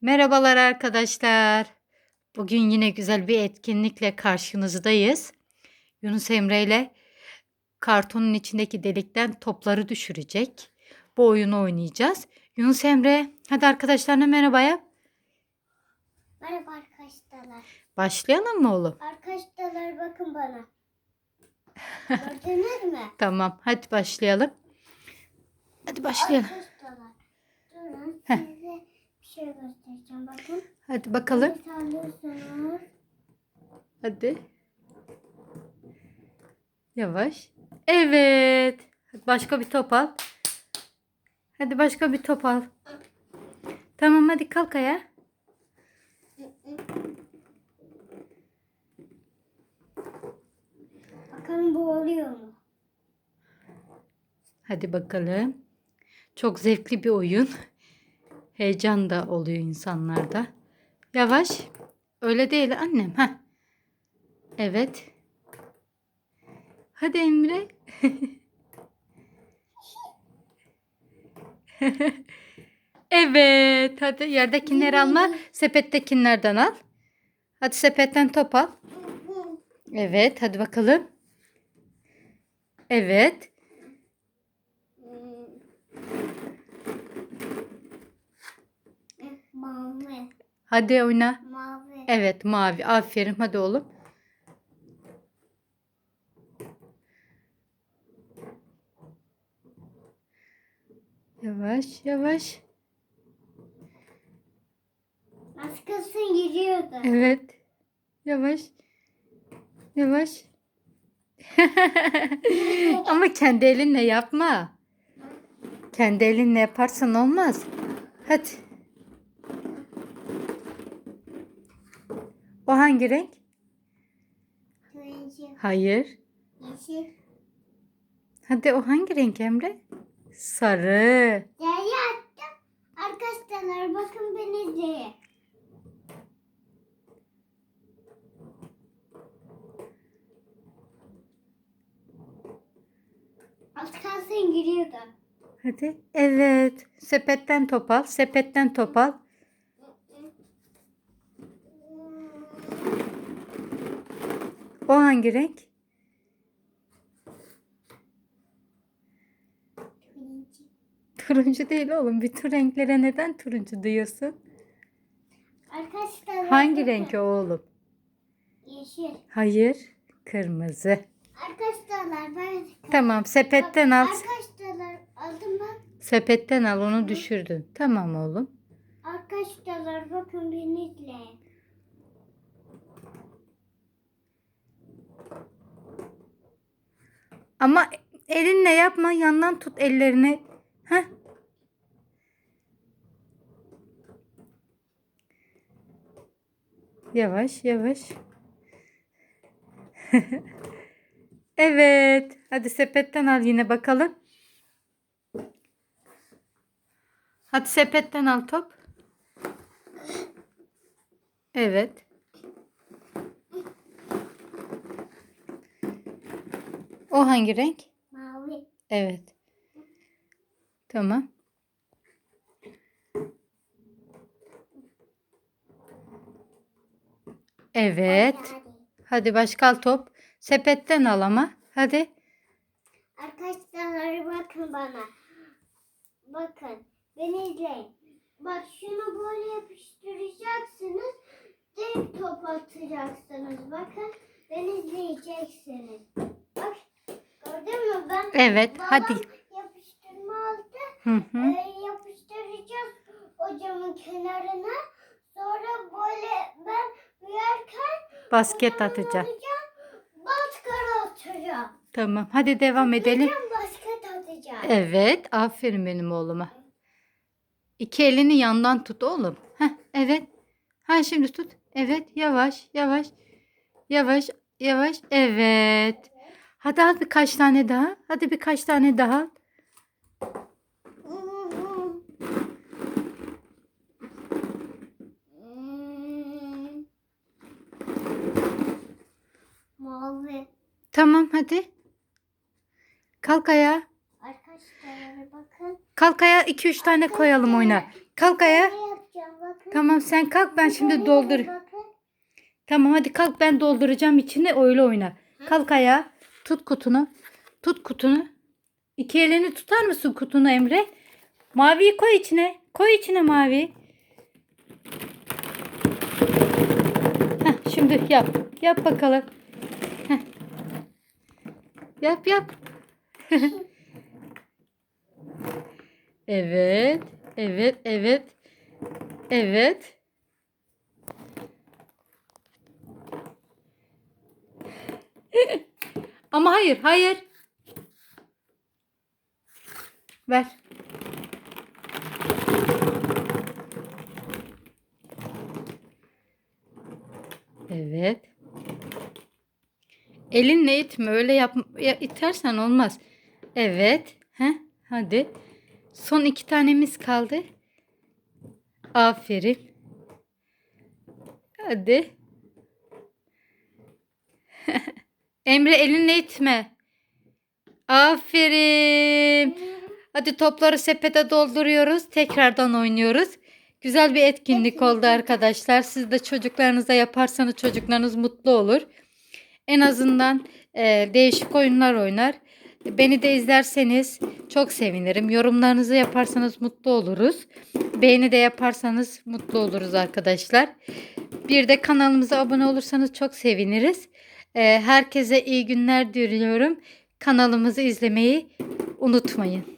Merhabalar arkadaşlar. Bugün yine güzel bir etkinlikle karşınızdayız. Yunus Emre ile kartonun içindeki delikten topları düşürecek. Bu oyunu oynayacağız. Yunus Emre, hadi arkadaşlarına merhaba yap. Merhaba arkadaşlar. Başlayalım mı oğlum? Arkadaşlar bakın bana. Gördünüz mü? Tamam, hadi başlayalım. Hadi başlayalım. Arkadaşlar. Durun şey göstereceğim. Bakın. Hadi bakalım. Hadi. Yavaş. Evet. Hadi başka bir top al. Hadi başka bir top al. Tamam hadi kalk ayağa. Bakalım bu oluyor mu? Hadi bakalım. Çok zevkli bir oyun. Heyecan da oluyor insanlarda. Yavaş. Öyle değil annem. Ha. Evet. Hadi Emre. evet. Hadi yerdekileri alma. Sepettekilerden al. Hadi sepetten top al. Evet. Hadi bakalım. Evet. Mavi. Hadi oyna. Mavi. Evet mavi. Aferin. Hadi oğlum. Yavaş yavaş. Az kalsın giriyordu. Evet. Yavaş. Yavaş. Ama kendi elinle yapma. Kendi elinle yaparsan olmaz. Hadi. O hangi renk? Turuncu. Hayır. Yeşil. Hadi o hangi renk Emre? Sarı. Yaya attım. Arkadaşlar bakın beni izleyin. Az kalsın giriyordu. Hadi. Evet. Sepetten top al. Sepetten top O hangi renk? Turuncu. Turuncu değil oğlum. Bütün renklere neden turuncu diyorsun? Arkadaşlar Hangi renk o oğlum? Yeşil. Hayır. Kırmızı. Arkadaşlar ben Tamam. Sepetten al. Arkadaşlar aldım ben. Sepetten al. Onu düşürdün. Tamam oğlum. Arkadaşlar bakın beni izleyin. Ama elinle yapma. Yandan tut ellerini. Heh. Yavaş yavaş. evet. Hadi sepetten al yine bakalım. Hadi sepetten al top. Evet. O hangi renk? Mavi. Evet. Tamam. Evet. Hadi. Hadi başka al top. Sepetten al ama. Hadi. Arkadaşlar bakın bana. Bakın. Beni izleyin. Bak şunu böyle yapıştıracaksınız. Tek top atacaksınız. Bakın. Beni izleyeceksiniz. Bak. Gördün mü ben? Evet, babam hadi. yapıştırma aldı. Hı hı. Ee, yapıştıracağız ocağımın kenarına. Sonra böyle ben büyürken Basket atacağım. alacağım, Baskara atacağım. Tamam. Hadi devam edelim. Atacağım, basket atacağım. Evet. Aferin benim oğluma. İki elini yandan tut oğlum. Heh, evet. Ha şimdi tut. Evet. Yavaş. Yavaş. Yavaş. Yavaş. Evet. Hadi al birkaç tane daha. Hadi birkaç tane daha. Mavi. Tamam hadi. Kalk ayağa. Arkadaşlar bakın. Kalk ayağa 2-3 tane koyalım oyna. Kalk ayağa. Tamam sen kalk ben şimdi doldur. Bakın. Tamam hadi kalk ben dolduracağım içine öyle oyna. Kalk ayağa. Tut kutunu. Tut kutunu. İki elini tutar mısın kutunu Emre? Maviyi koy içine. Koy içine mavi. Heh, şimdi yap. Yap bakalım. Heh. Yap yap. evet. Evet. Evet. Evet. Ama hayır, hayır. Ver. Evet. Elinle itme. Öyle yap ya, itersen olmaz. Evet. Heh, hadi. Son iki tanemiz kaldı. Aferin. Hadi. Emre elinle itme. Aferin. Hadi topları sepete dolduruyoruz. Tekrardan oynuyoruz. Güzel bir etkinlik oldu arkadaşlar. Siz de çocuklarınıza yaparsanız çocuklarınız mutlu olur. En azından e, değişik oyunlar oynar. Beni de izlerseniz çok sevinirim. Yorumlarınızı yaparsanız mutlu oluruz. Beğeni de yaparsanız mutlu oluruz arkadaşlar. Bir de kanalımıza abone olursanız çok seviniriz. E, herkese iyi günler diliyorum. Kanalımızı izlemeyi unutmayın.